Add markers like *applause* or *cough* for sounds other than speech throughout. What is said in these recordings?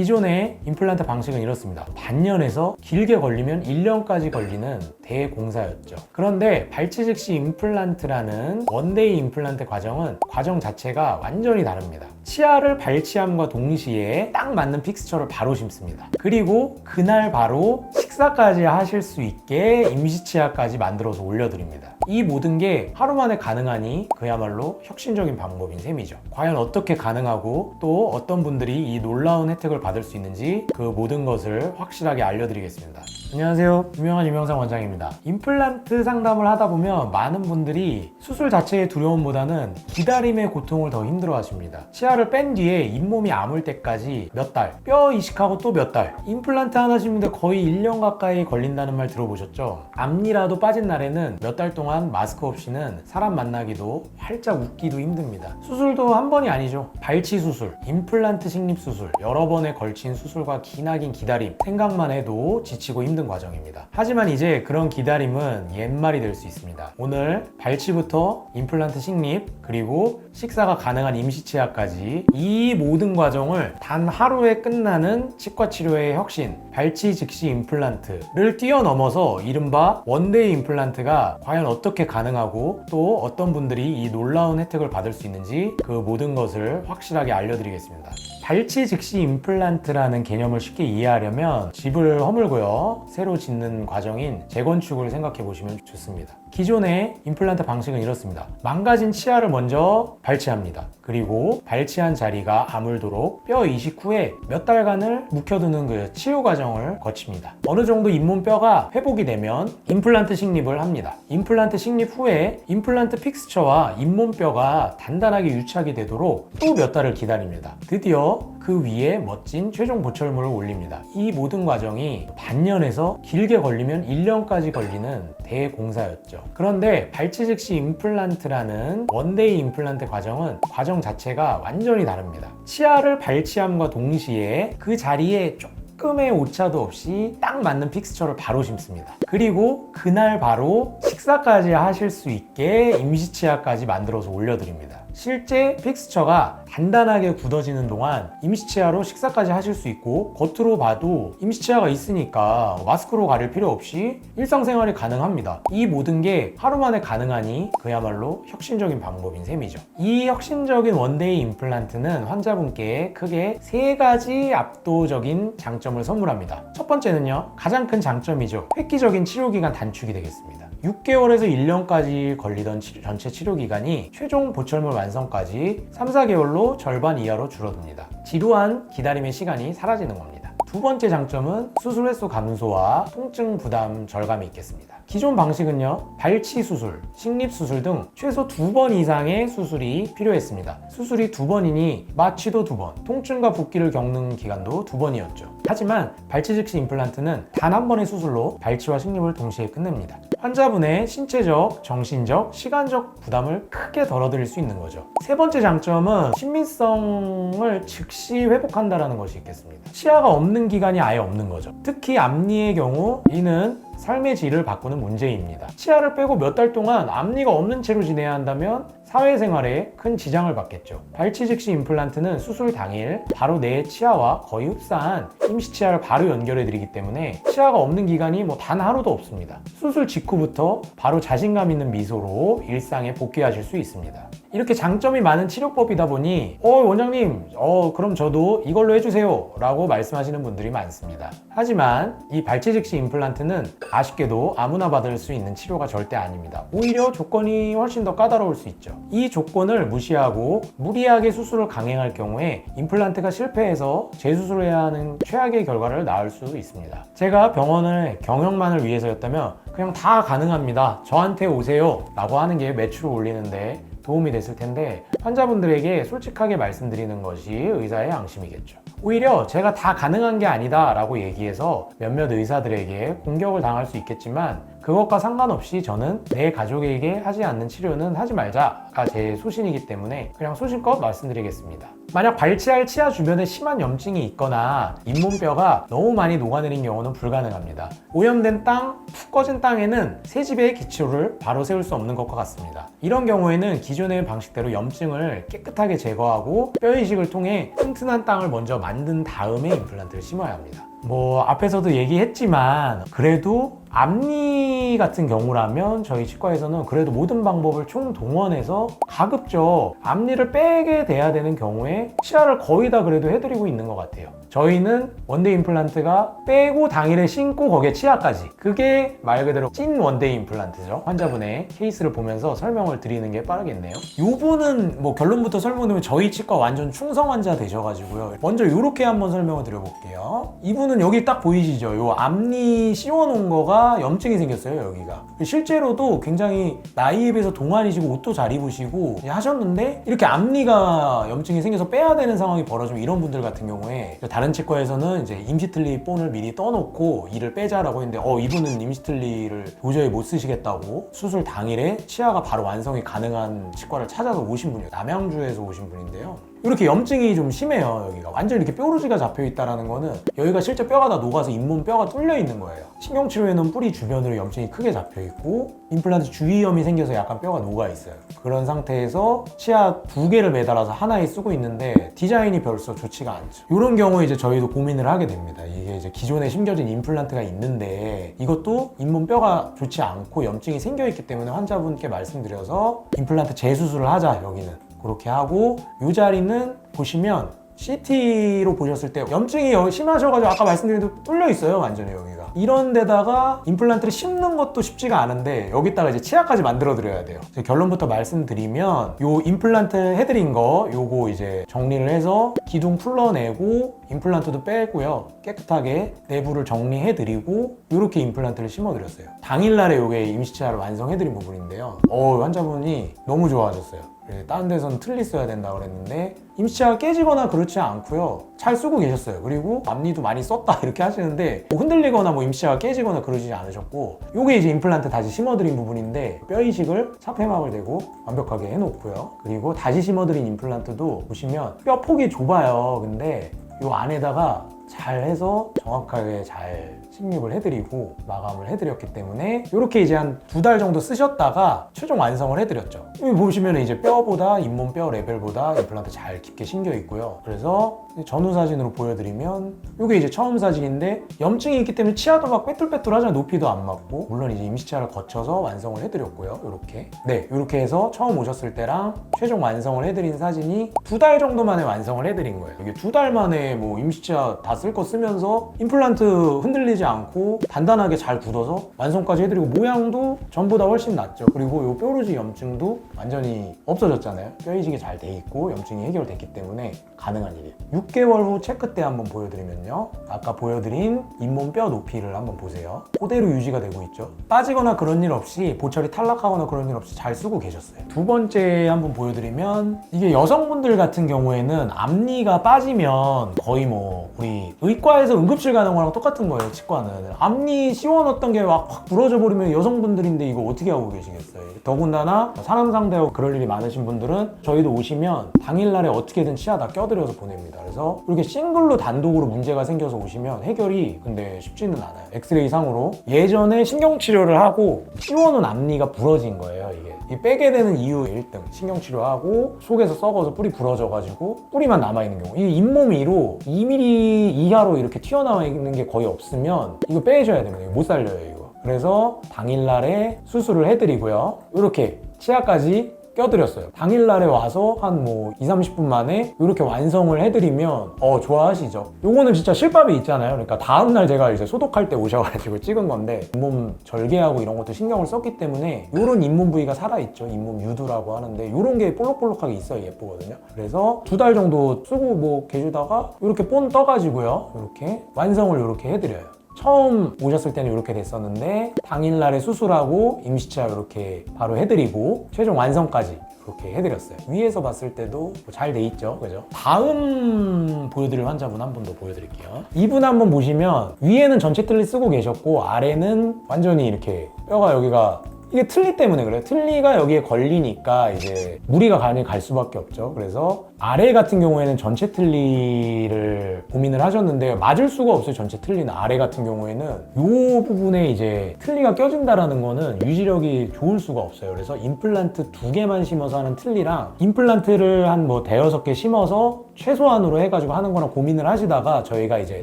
기존의 임플란트 방식은 이렇습니다. 반년에서 길게 걸리면 1년까지 걸리는 대공사였죠. 그런데 발치 즉시 임플란트라는 원데이 임플란트 과정은 과정 자체가 완전히 다릅니다. 치아를 발치함과 동시에 딱 맞는 픽스처를 바로 심습니다. 그리고 그날 바로 식사까지 하실 수 있게 임시치아까지 만들어서 올려드립니다. 이 모든 게 하루 만에 가능하니 그야말로 혁신적인 방법인 셈이죠. 과연 어떻게 가능하고 또 어떤 분들이 이 놀라운 혜택을 받을 수 있는지 그 모든 것을 확실하게 알려드리겠습니다. 안녕하세요. 유명한 유명상 원장입니다. 임플란트 상담을 하다 보면 많은 분들이 수술 자체의 두려움보다는 기다림의 고통을 더 힘들어 하십니다. 치아를 뺀 뒤에 잇몸이 아물 때까지 몇 달, 뼈 이식하고 또 몇 달, 임플란트 하나 심는데 거의 1년 가까이 걸린다는 말 들어보셨죠? 앞니라도 빠진 날에는 몇 달 동안 마스크 없이는 사람 만나기도 활짝 웃기도 힘듭니다. 수술도 한 번이 아니죠. 발치 수술, 임플란트 식립 수술, 여러 번에 걸친 수술과 기나긴 기다림, 생각만 해도 지치고 힘든 과정입니다. 하지만 이제 그런 기다림은 옛말이 될 수 있습니다. 오늘 발치부터 임플란트 식립, 그리고 식사가 가능한 임시치아까지 이 모든 과정을 단 하루에 끝나는 치과 치료의 혁신, 발치 즉시 임플란트를 뛰어넘어서 이른바 원데이 임플란트가 과연 어떻게 가능하고 또 어떤 분들이 이 놀라운 혜택을 받을 수 있는지 그 모든 것을 확실하게 알려드리겠습니다. 발치 즉시 임플란트라는 개념을 쉽게 이해하려면 집을 허물고요. 새로 짓는 과정인 재건축을 생각해 보시면 좋습니다. 기존의 임플란트 방식은 이렇습니다. 망가진 치아를 먼저 발치합니다. 그리고 발치한 자리가 아물도록 뼈 이식 후에 몇 달간을 묵혀두는 그 치유 과정을 거칩니다. 어느 정도 잇몸뼈가 회복이 되면 임플란트 식립을 합니다. 임플란트 식립 후에 임플란트 픽스처와 잇몸뼈가 단단하게 유착이 되도록 또 몇 달을 기다립니다. 드디어 그 위에 멋진 최종 보철물을 올립니다. 이 모든 과정이 반년에서 길게 걸리면 1년까지 걸리는 대공사였죠. 그런데 발치 즉시 임플란트라는 원데이 임플란트 과정은 과정 자체가 완전히 다릅니다. 치아를 발치함과 동시에 그 자리에 조금의 오차도 없이 딱 맞는 픽스처를 바로 심습니다. 그리고 그날 바로 식사까지 하실 수 있게 임시치아까지 만들어서 올려드립니다. 실제 픽스처가 단단하게 굳어지는 동안 임시치아로 식사까지 하실 수 있고 겉으로 봐도 임시치아가 있으니까 마스크로 가릴 필요 없이 일상생활이 가능합니다. 이 모든 게 하루 만에 가능하니 그야말로 혁신적인 방법인 셈이죠. 이 혁신적인 원데이 임플란트는 환자분께 크게 세 가지 압도적인 장점을 선물합니다. 첫 번째는요, 가장 큰 장점이죠. 획기적인 치료기간 단축이 되겠습니다. 6개월에서 1년까지 걸리던 치- 전체 치료 기간이 최종 보철물 완성 까지 3, 4개월로 절반 이하로 줄어듭니다. 지루한 기다림의 시간이 사라지는 겁니다. 두 번째 장점은 수술 횟수 감소와 통증 부담 절감이 있겠습니다. 기존 방식은요, 발치 수술, 식립 수술 등 최소 두 번 이상의 수술이 필요했습니다. 수술이 두 번이니 마취도 두 번, 통증과 붓기를 겪는 기간도 두 번이었죠. 하지만 발치 즉시 임플란트는 단 한 번의 수술로 발치와 식립을 동시에 끝냅니다. 환자분의 신체적, 정신적, 시간적 부담을 크게 덜어드릴 수 있는 거죠. 세 번째 장점은 친밀성을 즉시 회복한다는 것이 있겠습니다. 치아가 없는 기간이 아예 없는 거죠. 특히 앞니의 경우 이는 삶의 질을 바꾸는 문제입니다. 치아를 빼고 몇 달 동안 앞니가 없는 채로 지내야 한다면 사회생활에 큰 지장을 받겠죠. 발치 즉시 임플란트는 수술 당일 바로 내 치아와 거의 흡사한 임시치아를 바로 연결해 드리기 때문에 치아가 없는 기간이 뭐 단 하루도 없습니다. 수술 직후부터 바로 자신감 있는 미소로 일상에 복귀하실 수 있습니다. 이렇게 장점이 많은 치료법이다 보니 어 원장님 어 그럼 저도 이걸로 해주세요. 라고 말씀하시는 분들이 많습니다. 하지만 이 발치 즉시 임플란트는 아쉽게도 아무나 받을 수 있는 치료가 절대 아닙니다. 오히려 조건이 훨씬 더 까다로울 수 있죠. 이 조건을 무시하고 무리하게 수술을 강행할 경우에 임플란트가 실패해서 재수술을 해야 하는 최악의 결과를 낳을 수 있습니다. 제가 병원을 경영만을 위해서였다면 그냥 다 가능합니다. 저한테 오세요. 라고 하는 게 매출을 올리는데 도움이 됐을 텐데 환자분들에게 솔직하게 말씀드리는 것이 의사의 양심이겠죠. 오히려 제가 다 가능한 게 아니다 라고 얘기해서 몇몇 의사들에게 공격을 당할 수 있겠지만 그것과 상관없이 저는 내 가족에게 하지 않는 치료는 하지 말자가 제 소신이기 때문에 그냥 소신껏 말씀드리겠습니다. 만약 발치할 치아 주변에 심한 염증이 있거나 잇몸뼈가 너무 많이 녹아내린 경우는 불가능합니다. 오염된 땅, 푹 꺼진 땅에는 새 집의 기초를 바로 세울 수 없는 것과 같습니다. 이런 경우에는 기존의 방식대로 염증을 깨끗하게 제거하고 뼈 이식을 통해 튼튼한 땅을 먼저 만든 다음에 임플란트를 심어야 합니다. 뭐 앞에서도 얘기했지만 그래도 앞니 같은 경우라면 저희 치과에서는 그래도 모든 방법을 총동원해서 가급적 앞니를 빼게 돼야 되는 경우에 치아를 거의 다 그래도 해드리고 있는 것 같아요. 저희는 원데이 임플란트가 빼고 당일에 신고 거기에 치아까지 그게 말 그대로 찐 원데이 임플란트죠. 환자분의 케이스를 보면서 설명을 드리는 게 빠르겠네요. 요분은 뭐 결론부터 설명드리면 저희 치과 완전 충성 환자 되셔가지고요. 먼저 이렇게 한번 설명을 드려볼게요. 이분은 여기 딱 보이시죠? 요 앞니 씌워놓은 거가 염증이 생겼어요 여기가. 실제로도 굉장히 나이에 비해서 동안이시고 옷도 잘 입으시고 하셨는데 이렇게 앞니가 염증이 생겨서 빼야 되는 상황이 벌어지면 이런 분들 같은 경우에 다른 치과에서는 이제 임시틀리 본을 미리 떠놓고 이를 빼자라고 했는데 어 이분은 임시틀리를 도저히 못 쓰시겠다고 수술 당일에 치아가 바로 완성이 가능한 치과를 찾아서 오신 분이에요. 남양주에서 오신 분인데요 이렇게 염증이 좀 심해요 여기가. 완전 이렇게 뾰루지가 잡혀 있다라는 거는 여기가 실제 뼈가 다 녹아서 잇몸 뼈가 뚫려 있는 거예요. 신경치료에는 뿌리 주변으로 염증이 크게 잡혀 있고 임플란트 주위염이 생겨서 약간 뼈가 녹아 있어요. 그런 상태에서 치아 두 개를 매달아서 하나에 쓰고 있는데 디자인이 별로 좋지가 않죠. 이런 경우에 이제 저희도 고민을 하게 됩니다. 이게 이제 기존에 심겨진 임플란트가 있는데 이것도 잇몸 뼈가 좋지 않고 염증이 생겨 있기 때문에 환자분께 말씀드려서 임플란트 재수술을 하자 여기는 그렇게 하고 이 자리는 보시면 CT로 보셨을 때 염증이 심하셔가지고 아까 말씀드린 대로 뚫려 있어요 완전히 여기가. 이런 데다가 임플란트를 심는 것도 쉽지가 않은데 여기다가 이제 치아까지 만들어 드려야 돼요. 결론부터 말씀드리면 요 임플란트 해드린 거 요거 이제 정리를 해서 기둥 풀러내고 임플란트도 빼고요. 깨끗하게 내부를 정리해 드리고 이렇게 임플란트를 심어 드렸어요. 당일날에 요게 임시치아를 완성해 드린 부분인데요. 어 환자분이 너무 좋아하셨어요. 예, 다른 데서는 틀리 써야 된다고 그랬는데 임시치아가 깨지거나 그렇지 않고요. 잘 쓰고 계셨어요. 그리고 앞니도 많이 썼다 *laughs* 이렇게 하시는데 뭐 흔들리거나 뭐 임시치아가 깨지거나 그러지 않으셨고 요게 이제 임플란트 다시 심어드린 부분인데 뼈 이식을 차폐막을 대고 완벽하게 해놓고요. 그리고 다시 심어드린 임플란트도 보시면 뼈 폭이 좁아요. 근데 요 안에다가 잘 해서 정확하게 잘 식립을 해드리고 마감을 해드렸기 때문에 이렇게 이제 한 두 달 정도 쓰셨다가 최종 완성을 해드렸죠. 보시면 이제 뼈보다 잇몸 뼈 레벨보다 임플란트 잘 깊게 심겨 있고요. 그래서 전후 사진으로 보여드리면 이게 이제 처음 사진인데 염증이 있기 때문에 치아도 막 빼뚤빼뚤하잖아요. 높이도 안 맞고 물론 이제 임시치아를 거쳐서 완성을 해드렸고요. 이렇게 네 이렇게 해서 처음 오셨을 때랑 최종 완성을 해드린 사진이 두 달 정도 만에 완성을 해드린 거예요. 이게 두 달 만에 뭐 임시치아 다 쓸 거 쓰면서 임플란트 흔들리지 않고 단단하게 잘 굳어서 완성까지 해드리고 모양도 전보다 훨씬 낫죠. 그리고 이 뾰루지 염증도 완전히 없어졌잖아요. 뼈 이식이 잘 돼 있고 염증이 해결됐기 때문에 가능한 일이에요. 6개월 후 체크 때 한번 보여드리면요. 아까 보여드린 잇몸 뼈 높이를 한번 보세요. 그대로 유지가 되고 있죠. 빠지거나 그런 일 없이 보철이 탈락하거나 그런 일 없이 잘 쓰고 계셨어요. 두 번째 한번 보여드리면 이게 여성분들 같은 경우에는 앞니가 빠지면 거의 뭐 우리 의과에서 응급실 가는 거랑 똑같은 거예요. 치과는 앞니 씌워놨던 게 막 확 부러져 버리면 여성분들인데 이거 어떻게 하고 계시겠어요? 더군다나 사람 상대하고 그럴 일이 많으신 분들은 저희도 오시면 당일날에 어떻게든 치아 다 껴드려서 보냅니다. 그래서 이렇게 싱글로 단독으로 문제가 생겨서 오시면 해결이 근데 쉽지는 않아요. 엑스레이 상으로 예전에 신경치료를 하고 씌워놓은 앞니가 부러진 거예요. 이게 이 빼게 되는 이유 1등 신경치료하고 속에서 썩어서 뿌리 부러져가지고 뿌리만 남아있는 경우 이 잇몸 위로 2mm 이하로 이렇게 튀어나와 있는 게 거의 없으면 이거 빼셔야 됩니다. 이거 못 살려요 이거. 그래서 당일날에 수술을 해드리고요. 이렇게 치아까지 껴드렸어요. 당일날에 와서 한 뭐 2, 30분 만에 이렇게 완성을 해드리면 어 좋아하시죠. 요거는 진짜 실밥이 있잖아요. 그러니까 다음날 제가 이제 소독할 때 오셔가지고 *laughs* 찍은 건데 잇몸 절개하고 이런 것도 신경을 썼기 때문에 이런 잇몸 부위가 살아있죠. 잇몸 유두라고 하는데 이런 게 볼록볼록하게 있어야 예쁘거든요. 그래서 두 달 정도 쓰고 뭐 계시다가 이렇게 본 떠가지고요. 이렇게 완성을 이렇게 해드려요. 처음 오셨을 때는 이렇게 됐었는데 당일날에 수술하고 임시치아 이렇게 바로 해드리고 최종 완성까지 이렇게 해드렸어요. 위에서 봤을 때도 잘 돼 있죠, 그죠? 다음 보여드릴 환자분 한 분 더 보여드릴게요. 이분 한 번 보시면 위에는 전체 틀니 쓰고 계셨고 아래는 완전히 이렇게 뼈가 여기가 이게 틀니 때문에 그래요. 틀니가 여기에 걸리니까 이제 무리가 가니 갈 수밖에 없죠. 그래서 아래 같은 경우에는 전체 틀니를 고민을 하셨는데 맞을 수가 없어요. 전체 틀니는 아래 같은 경우에는 이 부분에 이제 틀니가 껴진다라는 거는 유지력이 좋을 수가 없어요. 그래서 임플란트 두 개만 심어서 하는 틀니랑 임플란트를 한 뭐 대여섯 개 심어서 최소한으로 해가지고 하는 거랑 고민을 하시다가 저희가 이제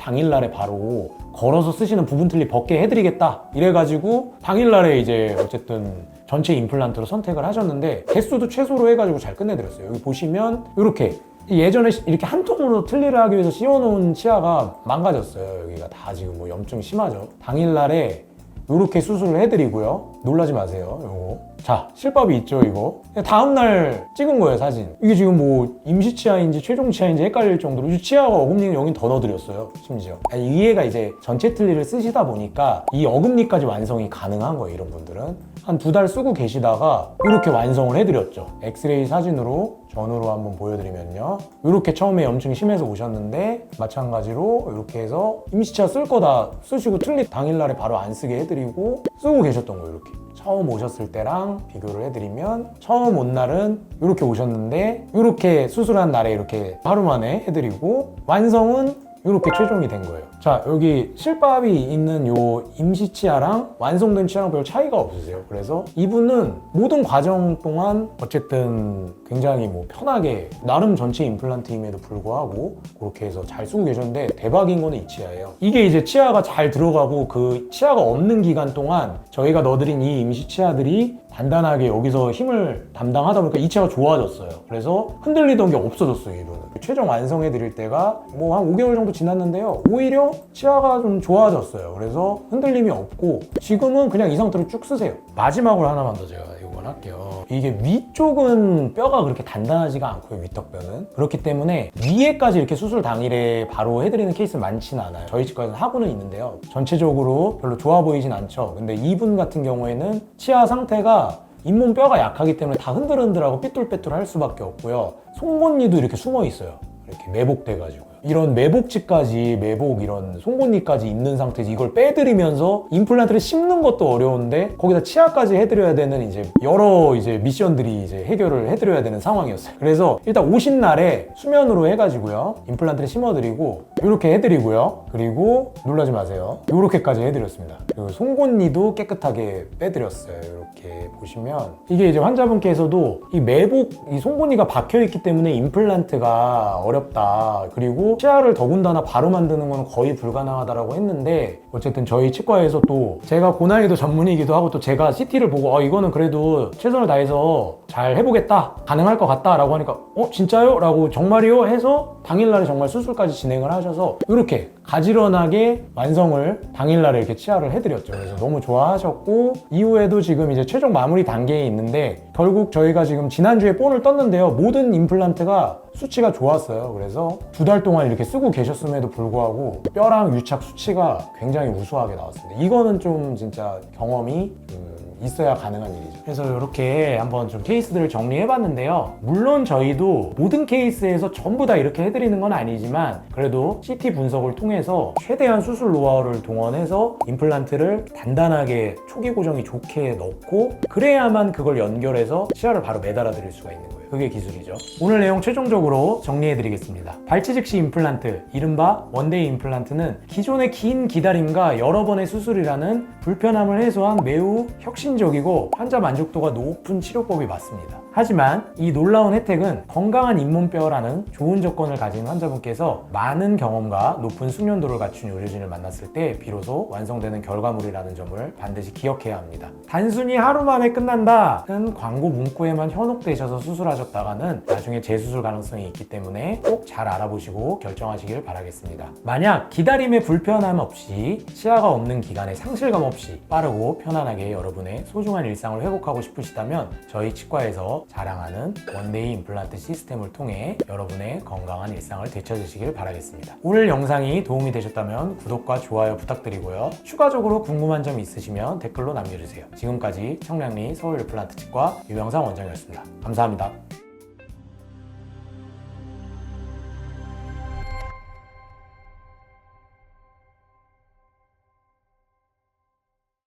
당일날에 바로 걸어서 쓰시는 부분 틀니 벗게 해드리겠다 이래가지고 당일날에 이제 어쨌든 전체 임플란트로 선택을 하셨는데 개수도 최소로 해가지고 잘 끝내드렸어요. 여기 보시면 이렇게 예전에 이렇게 한 통으로 틀니를 하기 위해서 씌워놓은 치아가 망가졌어요. 여기가 다 지금 뭐 염증이 심하죠. 당일날에 이렇게 수술을 해드리고요. 놀라지 마세요. 요거 자 실밥이 있죠 이거. 다음날 찍은 거예요 사진. 이게 지금 뭐 임시 치아인지 최종 치아인지 헷갈릴 정도로 이 치아가 어금니는 여긴 더 넣어드렸어요 심지어. 아니, 위에가 이제 전체 틀니를 쓰시다 보니까 이 어금니까지 완성이 가능한 거예요 이런 분들은. 한 두 달 쓰고 계시다가 이렇게 완성을 해드렸죠. 엑스레이 사진으로 전후로 한번 보여드리면요. 이렇게 처음에 염증이 심해서 오셨는데 마찬가지로 이렇게 해서 임시치아 쓸 거다 쓰시고 틀니 당일날에 바로 안 쓰게 해드리고 쓰고 계셨던 거예요 이렇게 처음 오셨을 때랑 비교를 해드리면 처음 온 날은 이렇게 오셨는데 이렇게 수술한 날에 이렇게 하루 만에 해드리고 완성은 이렇게 최종이 된 거예요. 자, 여기 실밥이 있는 요 임시 치아랑 완성된 치아랑 별 차이가 없으세요. 그래서 이분은 모든 과정 동안 어쨌든 굉장히 뭐 편하게 나름 전체 임플란트임에도 불구하고 그렇게 해서 잘 쓰고 계셨는데 대박인 거는 이 치아예요. 이게 이제 치아가 잘 들어가고 그 치아가 없는 기간 동안 저희가 넣어드린 이 임시 치아들이 단단하게 여기서 힘을 담당하다 보니까 이 치아가 좋아졌어요. 그래서 흔들리던 게 없어졌어요, 이분은. 최종 완성해 드릴 때가 뭐 한 5개월 정도 지났는데요. 오히려 치아가 좀 좋아졌어요. 그래서 흔들림이 없고 지금은 그냥 이 상태로 쭉 쓰세요. 마지막으로 하나만 더 제가 이건 할게요. 이게 위쪽은 뼈가 그렇게 단단하지가 않고요, 위턱뼈는. 그렇기 때문에 위에까지 이렇게 수술 당일에 바로 해드리는 케이스 많지는 않아요. 저희 치과에서는 하고는 있는데요. 전체적으로 별로 좋아 보이진 않죠. 근데 이분 같은 경우에는 치아 상태가 잇몸 뼈가 약하기 때문에 다 흔들흔들하고 삐뚤빼뚤 할 수밖에 없고요. 송곳니도 이렇게 숨어 있어요. 이렇게 매복돼가지고요. 이런 매복치까지 매복 이런 송곳니까지 있는 상태에서 이걸 빼드리면서 임플란트를 심는 것도 어려운데 거기다 치아까지 해드려야 되는 이제 여러 이제 미션들이 이제 해결을 해드려야 되는 상황이었어요. 그래서 일단 오신 날에 수면으로 해가지고요 임플란트를 심어드리고 이렇게 해드리고요. 그리고 놀라지 마세요. 이렇게까지 해드렸습니다. 그리고 송곳니도 깨끗하게 빼드렸어요. 이렇게 보시면 이게 이제 환자분께서도 이 매복 이 송곳니가 박혀 있기 때문에 임플란트가 어렵다. 그리고 치아를 더군다나 바로 만드는 건 거의 불가능하다라고 했는데 어쨌든 저희 치과에서 또 제가 고난이도 전문이기도 하고 또 제가 CT를 보고 어 이거는 그래도 최선을 다해서 잘 해보겠다 가능할 것 같다라고 하니까 어 진짜요? 라고 정말이요? 해서 당일날에 정말 수술까지 진행을 하셔서 이렇게 가지런하게 완성을 당일날에 이렇게 치아를 해드렸죠. 그래서 너무 좋아하셨고 이후에도 지금 이제 최종 마무리 단계에 있는데 결국 저희가 지금 지난주에 본을 떴는데요. 모든 임플란트가 수치가 좋았어요. 그래서 두 달 동안 이렇게 쓰고 계셨음에도 불구하고 뼈랑 유착 수치가 굉장히 우수하게 나왔습니다. 이거는 좀 진짜 경험이 음, 있어야 가능한 일이죠. 그래서 이렇게 한번 좀 케이스들을 정리해 봤는데요. 물론 저희도 모든 케이스에서 전부 다 이렇게 해드리는 건 아니지만 그래도 CT 분석을 통해서 최대한 수술 노하우를 동원해서 임플란트를 단단하게 초기 고정이 좋게 넣고 그래야만 그걸 연결해서 치아를 바로 매달아 드릴 수가 있는 거예요. 그게 기술이죠. 오늘 내용 최종적으로 정리해 드리겠습니다. 발치 즉시 임플란트, 이른바 원데이 임플란트는 기존의 긴 기다림과 여러 번의 수술이라는 불편함을 해소한 매우 혁신 적이고 환자 만족도가 높은 치료법이 맞습니다. 하지만 이 놀라운 혜택은 건강한 잇몸뼈라는 좋은 조건을 가진 환자분께서 많은 경험과 높은 숙련도를 갖춘 의료진을 만났을 때 비로소 완성되는 결과물이라는 점을 반드시 기억해야 합니다. 단순히 하루 만에 끝난다는 광고 문구에만 현혹되셔서 수술하셨다가는 나중에 재수술 가능성이 있기 때문에 꼭 잘 알아보시고 결정하시길 바라겠습니다. 만약 기다림에 불편함 없이 치아가 없는 기간에 상실감 없이 빠르고 편안하게 여러분의 소중한 일상을 회복하고 싶으시다면 저희 치과에 서 자랑하는 원데이 임플란트 시스템을 통해 여러분의 건강한 일상을 되찾으시길 바라겠습니다. 오늘 영상이 도움이 되셨다면 구독과 좋아요 부탁드리고요. 추가적으로 궁금한 점 있으시면 댓글로 남겨주세요. 지금까지 청량리 서울 임플란트 치과 유병상 원장이었습니다. 감사합니다.